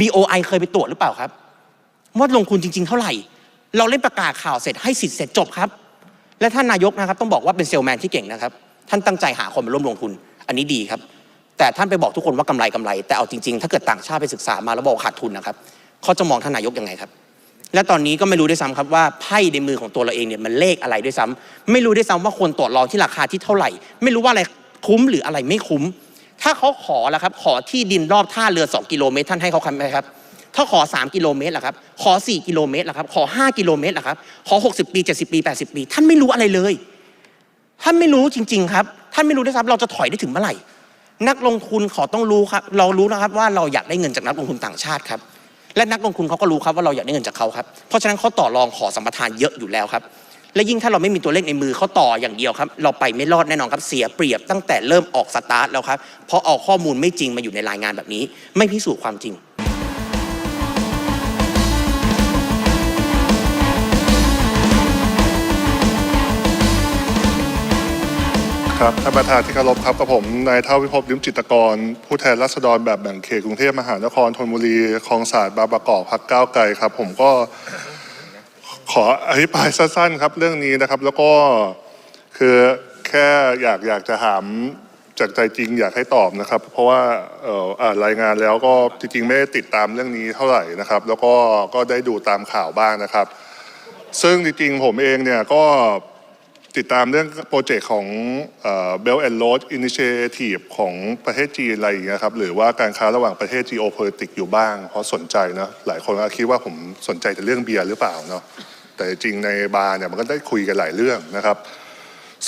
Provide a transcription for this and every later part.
BOI เคยไปตรวจหรือเปล่าครับ ว่าลงทุนจริง ๆ เท่าไหร่ เราเล่นประกาศข่าวเสร็จให้สิทธิ์เสร็จจบครับ และท่านนายกนะครับต้องบอกว่าเป็นเซลแมนที่เก่งนะครับ ท่านตั้งใจหาคนมาร่วมลงทุน อันนี้ดีครับ แต่ท่านไปบอกทุกคนว่ากำไรกำไร แต่เอาจริง ๆ ถ้าเกิดต่างชาติไปศึกษามาแล้วบอกขาดทุนนะครับเขาจะมองท่านนายกยังไงครับ และตอนนี้ก็ไม่รู้ด้วยซ้ำครับว่าไพ่ในมือของตัวเราเองเนี่ยมันเลขอะไรด้วยซ้ำไม่รู้ด้วยซ้ำว่าควรต่อรองที่ราคาที่เท่าไหร่ ไม่รู้ว่าอะไรคุ้มหรืออะไรไม่คุ้ม ถ้าเขาขอแล้วครับ ขอที่ดินรอบท่าเรือ 2 กิโลเมตรท่านให้เขาคำไหมครับ ถ้าขอ 3 กิโลเมตรล่ะครับ ขอ 4 กิโลเมตรล่ะครับ ขอ 5 กิโลเมตรล่ะครับ ขอ 60 ปี 70 ปี 80 ปี ท่านไม่รู้อะไรเลย ท่านไม่รู้จริง ๆ ครับ ท่านไม่รู้ด้วยซ้ำเราจะถอยได้ถึงเมื่อไหร่ นักลงทุนขอต้องรู้ครับ เรารู้นะครับว่าเราอยากได้เงินจากนักลงทุนต่างชาติครับ และนักลงทุนเขาก็รู้ครับว่าเราอยากได้เงินจากเขาครับ เพราะฉะนั้นเขาต่อรองขอสัมปทานเยอะอยู่แล้วครับ และยิ่งถ้าเราไม่มีตัวเลขในมือเขาต่ออย่างเดียวครับ เราไปไม่รอดแน่นอนครับเสียเปรียบตั้งแต่เริ่มออกสตาร์ทแล้วครับเพราะเอาข้อมูลไม่จริงมาอยู่ในรายงานแบบนี้ ไม่พิสูจน์ความจริงครับท่านประธานที่เคารพครับกับผมนายเท่าวิภพลิมจิตกร ผู้แทนราษฎรแบบแบ่งเขตกรุงเทพมหานครธนบุรีคลองสาดบางประกอบพักก้าวไกลครับ ผมก็ ขออภิปรายสั้นๆครับเรื่องนี้นะครับ แล้วก็คือแค่อยากอยากจะถามจากใจจริงอยากให้ตอบนะครับ เพราะว่าเอ่ออ่านรายงานแล้วก็จริงๆไม่ได้ติดตามเรื่องนี้เท่าไหร่นะครับ แล้วก็ก็ได้ดูตามข่าวบ้างนะครับ ซึ่งจริงๆผมเองเนี่ยก็ติดตามเรื่องโปรเจกต์ของเอ่อ Belt and Road Initiative ของประเทศจีนอะไรอย่างเงี้ยครับหรือว่าการค้าระหว่างประเทศ geopolitics อยู่บ้าง เพราะสนใจนะหลายคนก็คิดว่าผมสนใจแต่เรื่องเบียร์หรือเปล่าเนาะ แต่จริงในบาร์เนี่ยมันก็ได้คุยกันหลายเรื่องนะครับ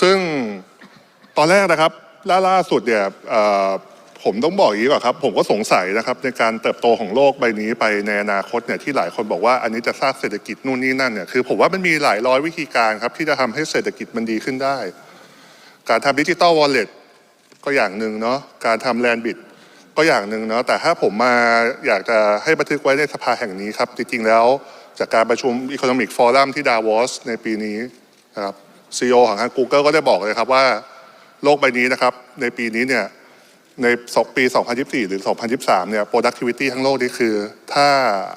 ซึ่งตอนแรกนะครับล่าล่าสุดเนี่ยผมต้องบอกอย่างนี้ก่อนครับ ผมก็สงสัยนะครับในการเติบโตของโลกใบนี้ไปในอนาคตเนี่ยที่หลายคนบอกว่าอันนี้จะสร้างเศรษฐกิจนู่นนี่นั่นเนี่ยคือผมว่ามันมีหลายร้อยวิธีการครับที่จะทำให้เศรษฐกิจมันดีขึ้นได้ การทำดิจิตอลวอลเล็ตก็อย่างหนึ่งเนาะการทำแลนบิดก็อย่างหนึ่งเนาะแต่ถ้าผมมาอยากจะให้บันทึกไว้ในสภาแห่งนี้ครับ จริงๆแล้ว จากการประชุม Economic Forum ที่ดาวอสในปีนี้นะครับซีอของทาง Google ก็ได้บอกเลยครับว่าโลกใบนี้นะครับในปีนี้เนี่ยในสองปี 2024 หรือ 2023 เนี่ย productivity ทั้งโลกนี่คือ ถ้า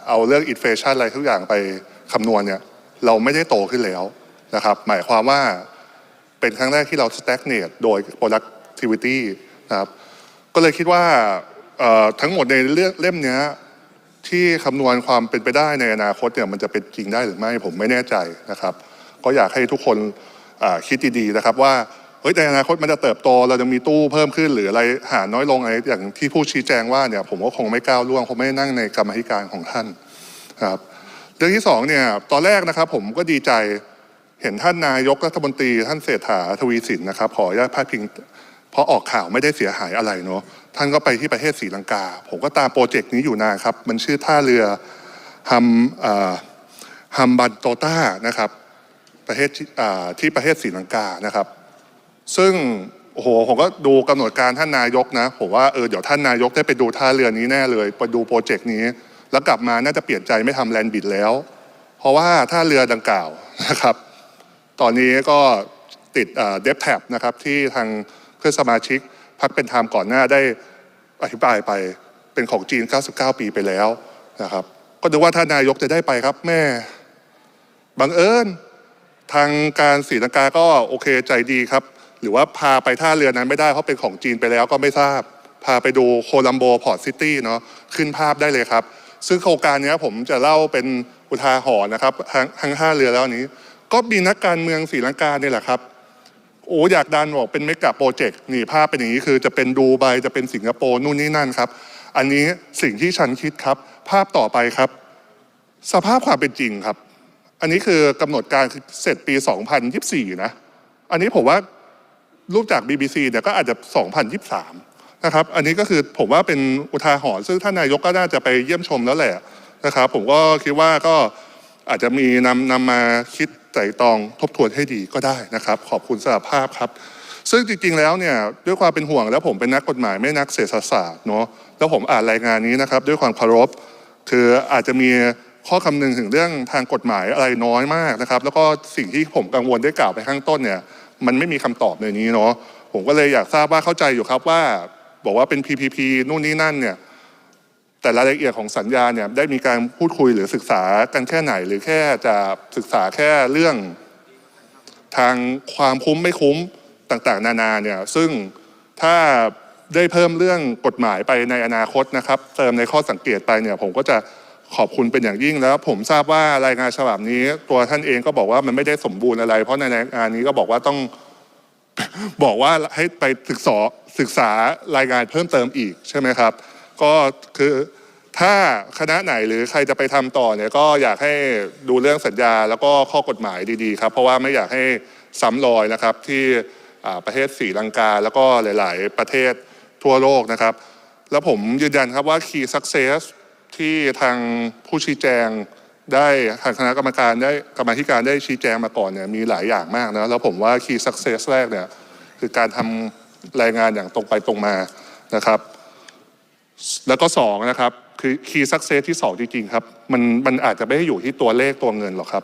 เอาเรื่อง inflation อะไรทุกอย่างไปคำนวณเนี่ย เราไม่ได้โตขึ้นแล้วนะครับ หมายความว่าเป็นครั้งแรกที่เรา stagnate โดย productivity นะครับ ก็เลยคิดว่าทั้งหมดในเรื่องเล่มนี้ ที่คำนวณความเป็นไปได้ในอนาคตเนี่ยมันจะเป็นจริงได้หรือไม่ผมไม่แน่ใจนะครับ ก็อยากให้ทุกคนคิดดีๆนะครับว่าเฮ้ยในอนาคตมันจะเติบโตเราจะมีตู้เพิ่มขึ้นหรืออะไรหาน้อยลงอะไรอย่างที่ผู้ชี้แจงว่าเนี่ยผมก็คงไม่ก้าวล่วงคงไม่นั่งในกรรมธิการของท่านครับเรื่องที่สองเนี่ยตอนแรกนะครับผมก็ดีใจเห็นท่านนายกรัฐมนตรี ท่านเศรษฐาทวีสินนะครับขออนุญาตพาดพิงเพราะออกข่าวไม่ได้เสียหายอะไรเนาะ ท่านก็ไปที่ประเทศศรีลังกา ผมก็ตามโปรเจกต์นี้อยู่นานครับ มันชื่อท่าเรือฮัมอ่าฮัมบันโตต้านะครับ ประเทศที่ประเทศศรีลังกานะครับ ซึ่งโอ้โหผมก็ดูกำหนดการท่านนายกนะผมว่าเออเดี๋ยวท่านนายกได้ไปดูท่าเรือนี้แน่เลยไปดูโปรเจกต์นี้ แล้วกลับมาน่าจะเปลี่ยนใจไม่ทำแลนด์บิดแล้ว เพราะว่าท่าเรือดังกล่าวนะครับ ตอนนี้ก็ติดเดฟแท็บนะครับที่ทางเพื่อนสมาชิก พักเป็นธรรมก่อนหน้าได้อธิบายไปเป็นของจีน 99 ปีไปแล้วนะครับก็ดูว่าท่านนายกจะได้ไปครับแม่บังเอิญทางการศรีลังกาก็โอเคใจดีครับ หรือว่าพาไปท่าเรือนั้นไม่ได้เพราะเป็นของจีนไปแล้วก็ไม่ทราบ พาไปดูโคลัมโบพอร์ตซิตี้เนาะขึ้นภาพได้เลยครับ ซึ่งโครงการนี้ผมจะเล่าเป็นอุทาหรณ์นะครับทั้งทั้งห้าเรือแล้วนี้ ก็มีนักการเมืองศรีลังกาเนี่ยแหละครับ โอ้อยากดันบอกเป็นเมกะโปรเจกต์นี่ภาพเป็นอย่างนี้คือจะเป็นดูไบจะเป็นสิงคโปร์นู่นนี่นั่นครับ อันนี้สิ่งที่ฉันคิดครับ ภาพต่อไปครับ สภาพความเป็นจริงครับ อันนี้คือกำหนดการคือเสร็จปี 2024 นะ อันนี้ผมว่ารูปจาก BBC เนี่ยก็อาจจะ 2023 นะครับ อันนี้ก็คือผมว่าเป็นอุทาหรณ์ซึ่งท่านนายกก็น่าจะไปเยี่ยมชมแล้วแหละนะครับ ผมก็คิดว่าก็อาจจะมีนำนำมาคิด ไตร่ตรองทบทวนให้ดีก็ได้นะครับ ขอบคุณสำหรับภาพครับ ซึ่งจริงๆแล้วเนี่ยด้วยความเป็นห่วงแล้วผมเป็นนักกฎหมายไม่นักเศรษฐศาสตร์เนาะแล้วผมอ่านรายงานนี้นะครับ ด้วยความเคารพคืออาจจะมีข้อคำนึงถึงเรื่องทางกฎหมายอะไรน้อยมากนะครับ แล้วก็สิ่งที่ผมกังวลได้กล่าวไปข้างต้นเนี่ยมันไม่มีคำตอบในนี้เนาะผมก็เลยอยากทราบว่าเข้าใจอยู่ครับว่า บอกว่าเป็น PPP นู่นนี่นั่นเนี่ย แต่รายละเอียดของสัญญาเนี่ยได้มีการพูดคุยหรือศึกษากันแค่ไหน หรือแค่จะศึกษาแค่เรื่องทางความคุ้มไม่คุ้มต่างๆ นานาเนี่ยซึ่งถ้าได้เพิ่มเรื่องกฎหมายไปในอนาคตนะครับ เติมในข้อสังเกตไปเนี่ยผมก็จะขอบคุณเป็นอย่างยิ่งแล้ว ผมทราบว่ารายงานฉบับนี้ ตัวท่านเองก็บอกว่ามันไม่ได้สมบูรณ์อะไร เพราะในรายงานนี้ก็บอกว่าต้องบอกว่าให้ไปศึกษาศึกษารายงานเพิ่มเติมอีกใช่ไหมครับ ก็คือถ้าคณะไหนหรือใครจะไปทำต่อเนี่ยก็อยากให้ดูเรื่องสัญญา แล้วก็ข้อกฎหมายดีๆครับ เพราะว่าไม่อยากให้ซ้ำรอยนะครับที่ประเทศศรีลังกา แล้วก็หลายๆ ประเทศทั่วโลกนะครับ แล้วผมยืนยันครับว่า Key Success ที่ทางผู้ชี้แจงได้ทางคณะกรรมการได้กรรมธิการได้ชี้แจงมาก่อนเนี่ยมีหลายอย่างมากนะแล้วผมว่า Key Success แรกเนี่ยคือการทำรายงานอย่างตรงไปตรงมานะครับ แล้วก็สองนะครับคือ Key Success ที่สองจริงๆครับมันมันอาจจะไม่ได้อยู่ที่ตัวเลขตัวเงินหรอกครับ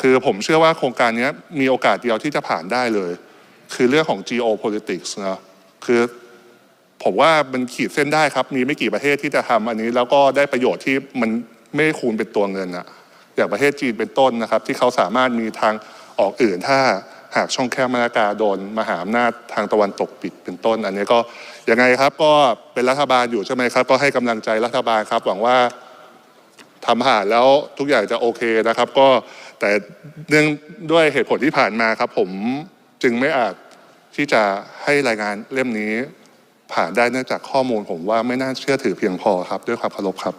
คือผมเชื่อว่าโครงการนี้มีโอกาสเดียวที่จะผ่านได้เลย คือเรื่องของ geopolitics นะคือผมว่ามันขีดเส้นได้ครับ มีไม่กี่ประเทศที่จะทำอันนี้ แล้วก็ได้ประโยชน์ที่มันไม่คูณเป็นตัวเงินอะอย่างประเทศจีนเป็นต้นนะครับ ที่เขาสามารถมีทางออกอื่นถ้าหากช่องแคบมาลากาโดนมหาอำนาจทางตะวันตกปิดเป็นต้น อันนี้ก็ ยังไงครับก็เป็นรัฐบาลอยู่ใช่ไหมครับ ก็ให้กำลังใจรัฐบาลครับ หวังว่าทำผ่านแล้วทุกอย่างจะโอเคนะครับ ก็แต่เนื่องด้วยเหตุผลที่ผ่านมาครับ ผมจึงไม่อาจที่จะให้รายงานเล่มนี้ผ่านได้เนื่องจากข้อมูลผมว่าไม่น่าเชื่อถือเพียงพอครับ ด้วยความเคารพครับ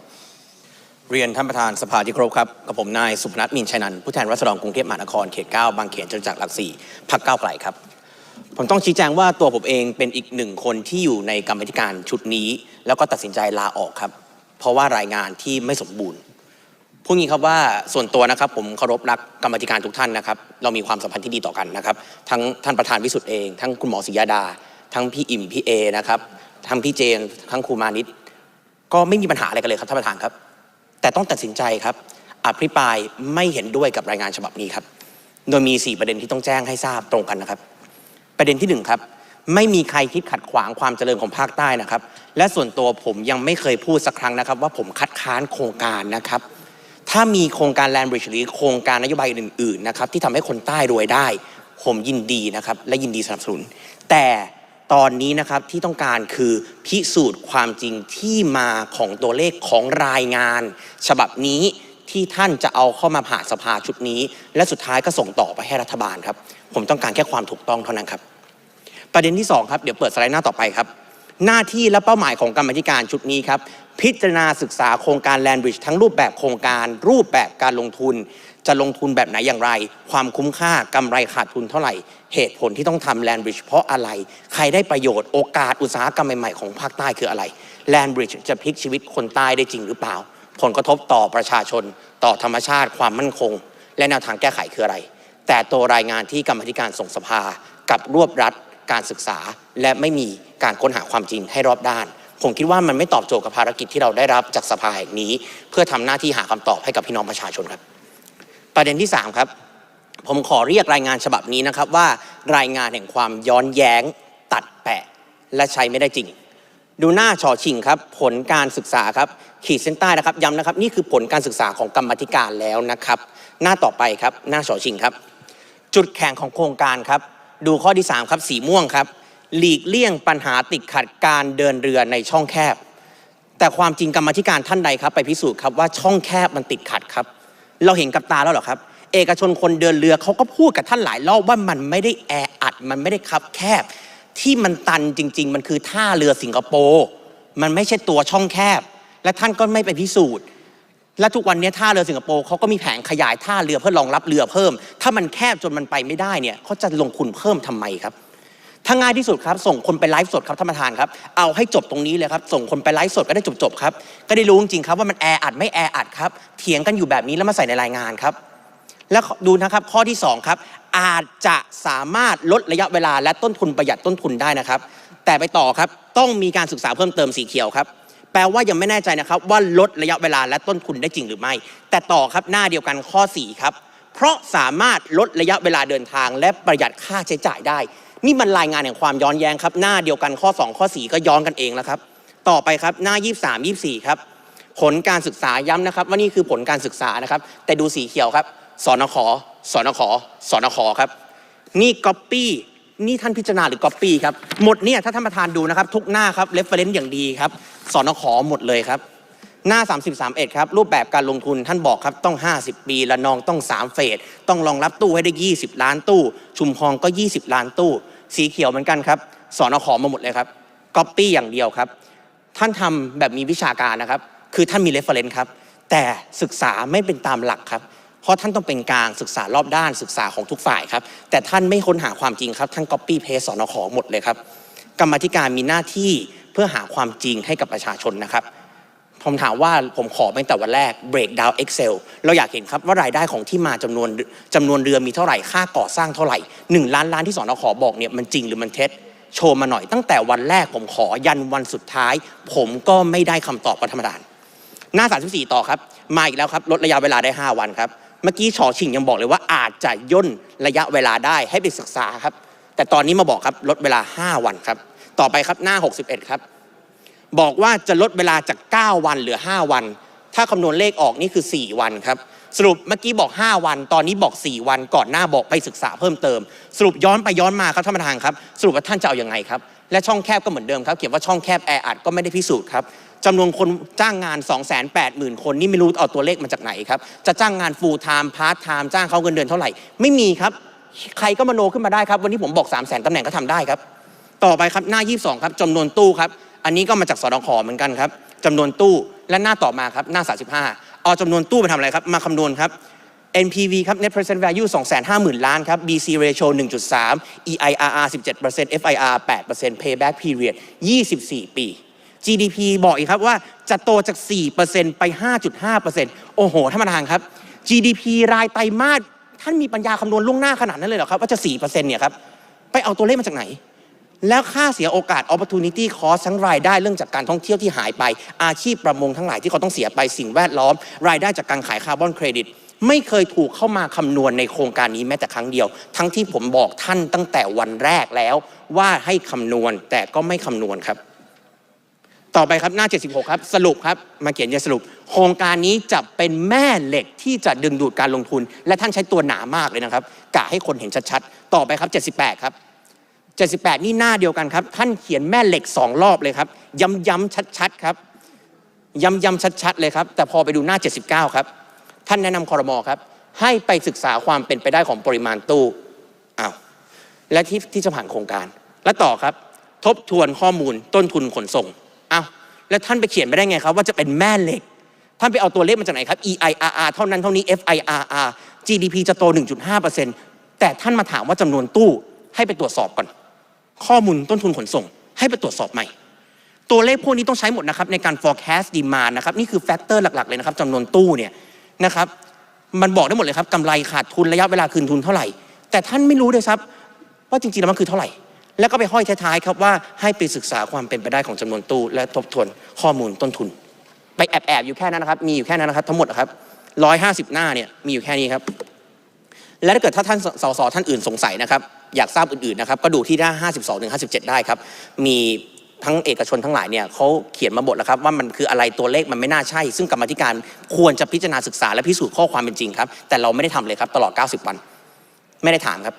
เรียนท่านประธานสภาที่เคารพครับกับผมนายสุพนัทมินชัยนันท์ผู้แทนรัษฎรกรุงเทพมหานครเขต 9 บางเขนจตุจักรหลักสี่พักเก้าไกลครับ ผมต้องชี้แจงว่าตัวผมเองเป็นอีกหนึ่งคนที่อยู่ในกรรมธิการชุดนี้ แล้วก็ตัดสินใจลาออกครับ เพราะว่ารายงานที่ไม่สมบูรณ์พูดงี้ครับว่าส่วนตัวนะครับผมเคารพรักกรรมธิการทุกท่านนะครับ เรามีความสัมพันธ์ที่ดีต่อกันนะครับทั้งท่านประธานวิสุทธ์เอง ทั้งคุณหมอศรียาดา ทั้งพี่อิ่มพี่เอนะครับทั้งพี่เจนทั้งครูมานิตก็ไม่มีปัญหาอะไรกันเลยครับท่านประธานครับ แต่ต้องตัดสินใจครับอภิปรายไม่เห็นด้วยกับรายงานฉบับนี้ครับ โดยมี 4 ประเด็นที่ต้องแจ้งให้ทราบตรงกันนะครับ ประเด็นที่หนึ่งครับ ไม่มีใครคิดขัดขวางความเจริญของภาคใต้นะครับ และส่วนตัวผมยังไม่เคยพูดสักครั้งนะครับ ว่าผมคัดค้านโครงการนะครับ ถ้ามีโครงการแลนบริดจ์หรือโครงการนโยบายอื่นๆนะครับที่ทำให้คนใต้รวยได้ ผมยินดีนะครับและยินดีสนับสนุน แต่ตอนนี้นะครับที่ต้องการคือพิสูจน์ความจริงที่มาของตัวเลขของรายงาน ฉบับนี้ที่ท่านจะเอาเข้ามาผ่านสภาชุดนี้ และสุดท้ายก็ส่งต่อไปให้รัฐบาลครับผมต้องการแค่ความถูกต้องเท่านั้นครับ ประเด็นที่สองครับ เดี๋ยวเปิดสไลด์หน้าต่อไปครับ หน้าที่และเป้าหมายของกรรมธิการชุดนี้ครับ พิจารณาศึกษาโครงการแลนบริดจ์ทั้งรูปแบบโครงการ รูปแบบการลงทุน จะลงทุนแบบไหนอย่างไร ความคุ้มค่ากำไรขาดทุนเท่าไหร่ เหตุผลที่ต้องทำแลนบริดจ์เพราะอะไร ใครได้ประโยชน์โอกาสอุตสาหกรรมใหม่ๆของภาคใต้คืออะไรแลนบริดจ์จะพลิกชีวิตคนใต้ได้จริงหรือเปล่า ผลกระทบต่อประชาชน ต่อธรรมชาติ ความมั่นคง และแนวทางแก้ไขคืออะไร แต่ตัวรายงานที่กรรมธิการส่งสภากับรวบรัดการศึกษา และไม่มีการค้นหาความจริงให้รอบด้าน ผมคิดว่ามันไม่ตอบโจทย์กับภารกิจที่เราได้รับจากสภาแห่งนี้ เพื่อทำหน้าที่หาคำตอบให้กับพี่น้องประชาชนครับ ประเด็นที่ 3 ครับ ผมขอเรียกรายงานฉบับนี้นะครับว่ารายงานแห่งความย้อนแย้ง ตัดแปะ และใช้ไม่ได้จริง ดูหน้าชอชิงครับ ผลการศึกษาครับขีดเส้นใต้นะครับย้ำนะครับ นี่คือผลการศึกษาของกรรมธิการแล้วนะครับ หน้าต่อไปครับ หน้าชอชิงครับ จุดแข็งของโครงการครับ ดูข้อที่ 3 ครับ สีม่วงครับ หลีกเลี่ยงปัญหาติดขัดการเดินเรือในช่องแคบ แต่ความจริงกรรมธิการท่านใดครับ ไปพิสูจน์ครับว่าช่องแคบมันติดขัดครับ เราเห็นกับตาแล้วเหรอครับ เอกชนคนเดินเรือเขาก็พูดกับท่านหลายรอบว่ามันไม่ได้แออัด มันไม่ได้คับแคบ ที่มันตันจริง ๆ มันคือท่าเรือสิงคโปร์มันไม่ใช่ตัวช่องแคบ และท่านก็ไม่ไปพิสูจน์ และทุกวันนี้ท่าเรือสิงคโปร์เขาก็มีแผนขยายท่าเรือเพื่อรองรับเรือเพิ่ม ถ้ามันแคบจนมันไปไม่ได้เนี่ยเขาจะลงทุนเพิ่มทำไมครับถ้าง่ายที่สุดครับส่งคนไปไลฟ์สดครับท่านประธานครับเอาให้จบตรงนี้เลยครับส่งคนไปไลฟ์สดก็ได้จบๆครับก็ได้รู้จริงๆครับว่ามันแออัดไม่แออัดครับเถียงกันอยู่แบบนี้แล้วมาใส่ในรายงานครับ แล้วดูนะครับข้อที่2ครับอาจจะสามารถลดระยะเวลาและต้นทุนประหยัดต้นทุนได้นะครับ แต่ไปต่อครับต้องมีการศึกษาเพิ่มเติมสีเขียวครับ แปลว่ายังไม่แน่ใจนะครับว่าลดระยะเวลาและต้นทุนได้จริงหรือไม่ แต่ต่อครับหน้าเดียวกันข้อ 4 ครับ เพราะสามารถลดระยะเวลาเดินทาง และประหยัดค่าใช้จ่ายได้ นี่มันรายงานแห่งความย้อนแย้งครับ หน้าเดียวกันข้อ 2 ข้อ 4 ก็ย้อนกันเองแล้วครับ ต่อไปครับหน้า 23 24 ครับ ผลการศึกษาย้ำนะครับว่านี่คือผลการศึกษานะครับ แต่ดูสีเขียวครับสนขสนขสนขครับ นี่ก๊อปปี้ นี่ท่านพิจารณาหรือก๊อปปี้ครับ หมดเนี่ยถ้าท่านประธานดูนะครับ ทุกหน้าครับเรฟเฟรนซ์อย่างดีครับสอนขอหมดเลยครับ หน้า30 31ครับรูปแบบการลงทุนท่านบอกครับต้อง 50 ปีละนองต้อง 3 เฟส ต้องรองรับตู้ให้ได้ 20 ล้านตู้ ชุมพรก็ 20 ล้านตู้ สีเขียวเหมือนกันครับสอนอขอมาหมดเลยครับก๊อปปี้อย่างเดียวครับ ท่านทำแบบมีวิชาการนะครับ คือท่านมีเรฟเฟรนซ์ครับแต่ศึกษาไม่เป็นตามหลักครับ เพราะท่านต้องเป็นกลางศึกษารอบด้านศึกษาของทุกฝ่ายครับ แต่ท่านไม่ค้นหาความจริงครับ ท่านก๊อปปี้เพสสอนอขอหมดเลยครับ กรรมธิการมีหน้าที่เพื่อหาความจริงให้กับประชาชนนะครับผมถามว่าผมขอตั้งแต่วันแรก break down Excel เราอยากเห็นครับว่ารายได้ของที่มาจำนวนจำนวนเรือมีเท่าไหร่ค่าก่อสร้างเท่าไหร่หนึ่งล้านล้านที่สอนอขอบอกเนี่ยมันจริงหรือมันเท็จโชว์มาหน่อยตั้งแต่วันแรกผมขอยันวันสุดท้าย ผมก็ไม่ได้คำตอบประธรรมดานหน้า 34 ต่อครับ มาอีกแล้วครับลดระยะเวลาได้ 5 วันครับ เมื่อกี้ชอชิงยังบอกเลยว่าอาจจะย่นระยะเวลาได้ให้ไปศึกษาครับ แต่ตอนนี้มาบอกครับลดเวลา 5 วันครับ ต่อไปครับหน้า 61 ครับ บอกว่าจะลดเวลาจาก 9 วันเหลือ 5 วัน ถ้าคำนวณเลขออกนี่คือ 4 วันครับ สรุปเมื่อกี้บอก 5 วัน ตอนนี้บอก 4 วัน ก่อนหน้าบอกไปศึกษาเพิ่มเติม สรุปย้อนไปย้อนมาครับท่านประธานครับ สรุปว่าท่านจะเอายังไงครับ และช่องแคบก็เหมือนเดิมครับ เขียนว่าช่องแคบแออัดก็ไม่ได้พิสูจน์ครับ จำนวนคนจ้างงาน 2 8 0 0 0 0 คน นี่ไม่รู้เอาตัวเลขมาจากไหนครับ จะจ้างงาน full time part time จ้างเขาเงินเดือนเท่าไหร่ ไม่มีครับ ใครก็มโนขึ้นมาได้ครับ วันนี้ผมบอก 3 0 0 0 0 0ตำแหน่งก็ทำได้ครับ ต่อไปครับหน้า 22 ครับจำนวนตู้ครับ อันนี้ก็มาจากสนขเหมือนกันครับจำนวนตู้และหน้าต่อมาครับหน้า 35 เอาจำนวนตู้ไปทำอะไรครับ มาคำนวณครับ NPV ครับ Net Present Value 250,000 ล้านครับ BC Ratio 1.3 EIRR 17% FIR 8% Payback Period 24 ปี GDP บอกอีกครับว่าจะโตจาก 4%ไป 5.5%โอ้โหท่านประธานครับ GDP รายไตรมาสท่านมีปัญญาคำนวณล่วงหน้าขนาดนั้นเลยเหรอครับ ว่าจะ 4%เนี่ยครับ ไปเอาตัวเลขมาจากไหน แล้วค่าเสียโอกาส opportunity cost ทั้งรายได้เรื่องจากการท่องเที่ยวที่หายไป อาชีพประมงทั้งหลายที่เขาต้องเสียไปสิ่งแวดล้อม รายได้จากการขายคาร์บอนเครดิตไม่เคยถูกเข้ามาคำนวณในโครงการนี้แม้แต่ครั้งเดียว ทั้งที่ผมบอกท่านตั้งแต่วันแรกแล้ว ว่าให้คำนวณแต่ก็ไม่คำนวณครับ ต่อไปครับหน้า 76 ครับ สรุปครับมาเขียนยาสรุป โครงการนี้จะเป็นแม่เหล็กที่จะดึงดูดการลงทุน และท่านใช้ตัวหนามากเลยนะครับกะให้คนเห็นชัดๆ ต่อไปครับ 78 ครับ 78 นี่หน้าเดียวกันครับ ท่านเขียนแม่เหล็กสองรอบเลยครับ ย้ำๆชัดๆครับย้ำๆชัดๆเลยครับ แต่พอไปดูหน้า 79 ครับ ท่านแนะนำคอรมอครับ ให้ไปศึกษาความเป็นไปได้ของปริมาณตู้อ้าวและที่ที่จะผ่านโครงการ และต่อครับ ทบทวนข้อมูลต้นทุนขนส่ง แล้วท่านไปเขียนไปได้ไงครับ ว่าจะเป็นแม่เหล็ก ท่านไปเอาตัวเลขมาจากไหนครับ EIRR เท่านั้นเท่านี้ FIRR GDP จะโต 1.5%แต่ท่านมาถามว่าจำนวนตู้ให้ไปตรวจสอบก่อน ข้อมูลต้นทุนขนส่ง ให้ไปตรวจสอบใหม่ ตัวเลขพวกนี้ต้องใช้หมดนะครับในการ forecast demand นะครับนี่คือแฟกเตอร์หลัก ๆ เลยนะครับจำนวนตู้เนี่ยนะครับมันบอกได้หมดเลยครับกำไรขาดทุนระยะเวลาคืนทุนเท่าไหร่ แต่ท่านไม่รู้เลยครับ ว่าจริงๆแล้วมันคือเท่าไหร่ แล้วก็ไปห้อยท้ายๆครับว่าให้ไปศึกษาความเป็นไปได้ของจำนวนตู้ และทบทวนข้อมูลต้นทุน ไปแอบๆอยู่แค่นั้นนะครับ มีอยู่แค่นั้นนะครับทั้งหมดครับร้อยห้าสิบหน้าเนี่ยมีอยู่แค่นี้ครับ และถ้าเกิดถ้าท่านสสท่านอื่นสงสัยนะครับ อยากทราบอื่นๆนะครับ ก็ดูที่หน้า 52ถึง57 ได้ครับ มีทั้งเอกชนทั้งหลายเนี่ยเขาเขียนมาหมดแล้วครับว่ามันคืออะไรตัวเลขมันไม่น่าใช่ ซึ่งกรรมธิการควรจะพิจารณาศึกษาและพิสูจน์ข้อความเป็นจริงครับ แต่เราไม่ได้ทำเลยครับตลอด 90 วัน ไม่ได้ถามครับ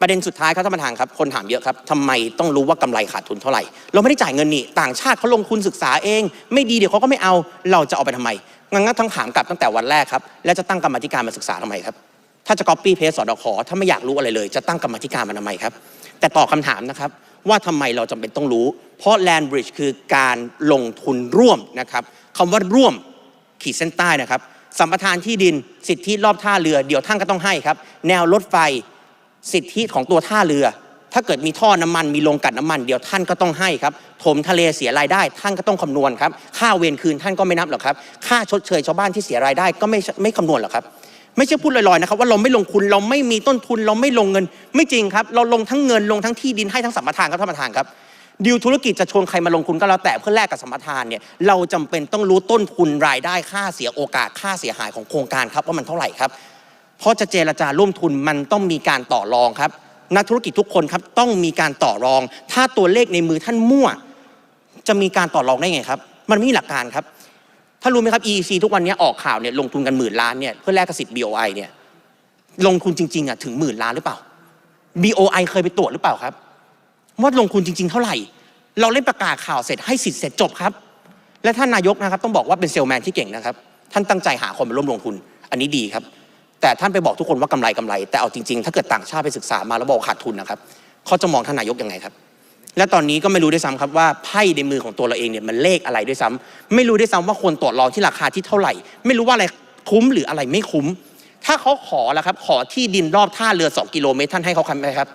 ประเด็นสุดท้ายครับท่านประธานครับคนถามเยอะครับทำไมต้องรู้ว่ากำไรขาดทุนเท่าไหร่ เราไม่ได้จ่ายเงินนี่ต่างชาติเขาลงทุนศึกษาเอง ไม่ดีเดี๋ยวเขาก็ไม่เอาเราจะเอาไปทำไมงั้นก็ต้งถามกลับตั้งแต่วันแรกครับแล้วจะตั้งกรรมธิการมาศึกษาทำไมครับถ้าจะ copy paste สอดขอถ้าไม่อยากรู้อะไรเลย จะตั้งกรรมธิการมาทำไมครับ แต่ตอบคำถามนะครับว่าทำไมเราจำเป็นต้องรู้ เพราะ land bridge คือการลงทุนร่วมนะครับคำว่าร่วมขีดเส้นใต้นะครับสัมปทานที่ดินสิทธิรอบท่าเรือ เดี๋ยวท่านก็ต้องให้ครับ แนวรถไฟ สิทธิของตัวท่าเรือ ถ้าเกิดมีท่อน้ำมันมีโรงกลันน้ำมันเดี๋ยวท่านก็ต้องให้ครับถมทะเลเสียรายได้ ท่านก็ต้องคำนวณครับ ค่าเวรคืนท่านก็ไม่นับหรอกครับ ค่าชดเชยชาวบ้านที่เสียรายได้ก็ไม่ไม่คำนวณหรอกครับ ไม่ใช่พูดลอยๆนะครับว่าเราไม่ลงทุนเราไม่มีต้นทุนเราไม่ลงเงิน ไม่จริงครับ เราลงทั้งเงินลงทั้งที่ดินให้ทั้งสัมปทานครับท่านประธานครับดีลธุรกิจจะชวนใครมาลงทุนก็แล้วแต่เพื่อแลกกับสัมปทานเนี่ยเราจำเป็นต้องรู้ต้นทุนรายได้ค่าเสียโอกาสค่าเสียหายของโครงการครับว่ามันเท่าไหร่ครับ เพราะจะเจรจาร่วมทุนมันต้องมีการต่อรองครับ นักธุรกิจทุกคนครับต้องมีการต่อรอง ถ้าตัวเลขในมือท่านมั่ว จะมีการต่อรองได้ไงครับ มันไม่มีหลักการครับถ้ารู้ไหมครับ EEC ทุกวันนี้ออกข่าวเนี่ยลงทุนกันหมื่นล้านเนี่ยเพื่อแลกกับสิทธิ์ BOI เนี่ยลงทุนจริงๆอะถึงหมื่นล้านหรือเปล่า BOI เคยไปตรวจหรือเปล่าครับว่าลงทุนจริง ๆ เท่าไหร่ เราเล่นประกาศข่าวเสร็จให้สิทธิ์เสร็จจบครับ และท่านนายกนะครับต้องบอกว่าเป็นเซลแมนที่เก่งนะครับ ท่านตั้งใจหาคนมาร่วมลงทุน อันนี้ดีครับ แต่ท่านไปบอกทุกคนว่ากำไรกำไร แต่เอาจริงๆ ถ้าเกิดต่างชาติไปศึกษามาแล้วบอกขาดทุนนะครับเขาจะมองท่านนายกยังไงครับ และตอนนี้ก็ไม่รู้ด้วยซ้ำครับว่าไพ่ในมือของตัวเราเองเนี่ยมันเลขอะไรด้วยซ้ำไม่รู้ด้วยซ้ำว่าควรตรวจรองที่ราคาที่เท่าไหร่ ไม่รู้ว่าอะไรคุ้มหรืออะไรไม่คุ้ม ถ้าเขาขอแล้วครับ ขอที่ดินรอบท่าเรือ 2 กิโลเมตรท่านให้เขาคำไหมครับ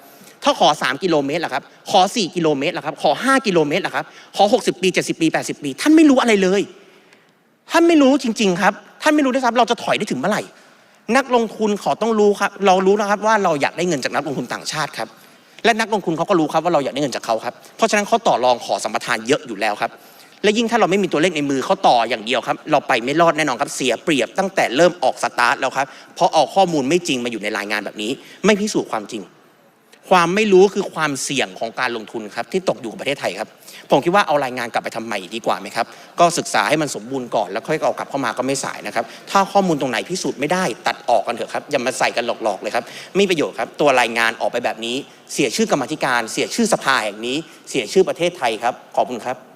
ถ้าขอ 3 กิโลเมตรล่ะครับ ขอ 4 กิโลเมตรล่ะครับ ขอ 5 กิโลเมตรล่ะครับ ขอ 60 ปี 70 ปี 80 ปี ท่านไม่รู้อะไรเลย ท่านไม่รู้จริง ๆ ครับ ท่านไม่รู้ด้วยซ้ำเราจะถอยได้ถึงเมื่อไหร่ นักลงทุนขอต้องรู้ครับเรารู้นะครับว่าเราอยากได้เงินจากนักลงทุนต่างชาติครับ และนักลงทุนเขาก็รู้ครับว่าเราอยากได้เงินจากเขาครับเพราะฉะนั้นเขาต่อรองขอสัมปทานเยอะอยู่แล้วครับ และยิ่งถ้าเราไม่มีตัวเลขในมือเขาต่ออย่างเดียวครับ เราไปไม่รอดแน่นอนครับเสียเปรียบตั้งแต่เริ่มออกสตาร์ทแล้วครับเพราะเอาข้อมูลไม่จริงมาอยู่ในรายงานแบบนี้ ไม่พิสูจน์ความจริง ความไม่รู้คือความเสี่ยงของการลงทุนครับที่ตกอยู่กับประเทศไทยครับ ผมคิดว่าเอารายงานกลับไปทำใหม่ดีกว่าไหมครับ ก็ศึกษาให้มันสมบูรณ์ก่อน แล้วค่อยเอากลับเข้ามาก็ไม่สายนะครับ ถ้าข้อมูลตรงไหนพิสูจน์ไม่ได้ตัดออกกันเถอะครับอย่ามาใส่กันหลอกๆเลยครับไม่ประโยชน์ครับตัวรายงานออกไปแบบนี้ เสียชื่อกรรมธิการ เสียชื่อสภาแห่งนี้ เสียชื่อประเทศไทยครับขอบคุณครับ